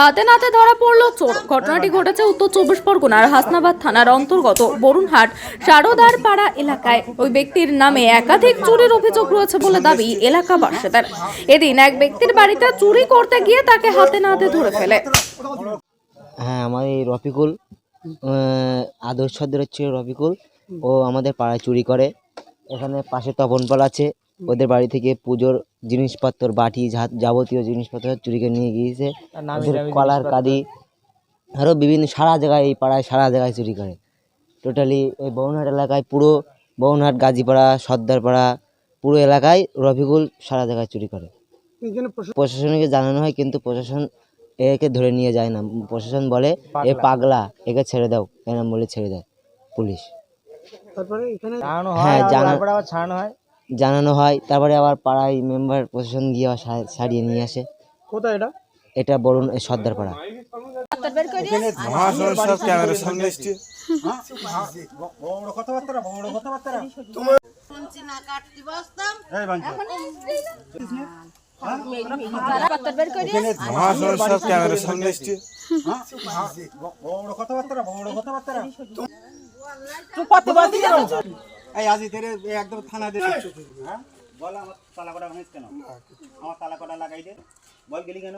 হাতে নাতে ধরা পড়ল চোর। ঘটনাটি ঘটেছে উত্তর চব্বিশ পরগনার হাসনাবাদ থানার অন্তর্গত বরুণহাট সারদার পাড়া এলাকায়। ওই ব্যক্তির নামে একাধিক চুরির অভিযোগ রয়েছে বলে দাবি এলাকা এলাকাবাসীদের। এদিন এক ব্যক্তির বাড়িতে চুরি করতে গিয়ে তাকে হাতে নাতে ধরে ফেলে। হ্যাঁ আমার এই রফিকুল আহ, আদর্শ সর্দার হচ্ছে রফিকুল। ও আমাদের পাড়ায় চুরি করে। এখানে পাশে তপনপাল আছে। ওদের বাড়ি থেকে পুজোর জিনিসপত্র বাটি যাবতীয় জিনিসপত্র চুরি করে নিয়ে গিয়েছে। ওদের কলার কাদি আরও বিভিন্ন সারা জায়গায় এই পাড়ায় সারা জায়গায় চুরি করে। টোটালি এই বউনহাট এলাকায় পুরো বউনহাট গাজীপাড়া সর্দারপাড়া পুরো এলাকায় রফিকুল সারা জায়গায় চুরি করে। প্রশাসনকে জানানো হয় কিন্তু প্রশাসন একে ধরে নিয়ে যায় না। প্রশাসন বলে এ পাগলা। একে ছেড়ে দাও। এরম বলে ছেড়ে দেয় পুলিশ। হ্যাঁ জানা জানানো হয়। তারপরে আবার পাড়ায় মেম্বার প্রশাসন গিয়ে আবার সা- সারিয়ে নিয়ে আসে। কোথায় এটা? এটা বরুণ সর্দার পাড়া। মহাশয় সব ক্যামেরার সামনে এসছে। মহাশয় সব ক্যামেরার সামনে এসছে এই আজি তেরে একদম থানা দে হ্যাঁ? বল আমার তালা কটা ভাঙিস কেন আমার তালা কটা লাগাই দে। বল গেলি কেন?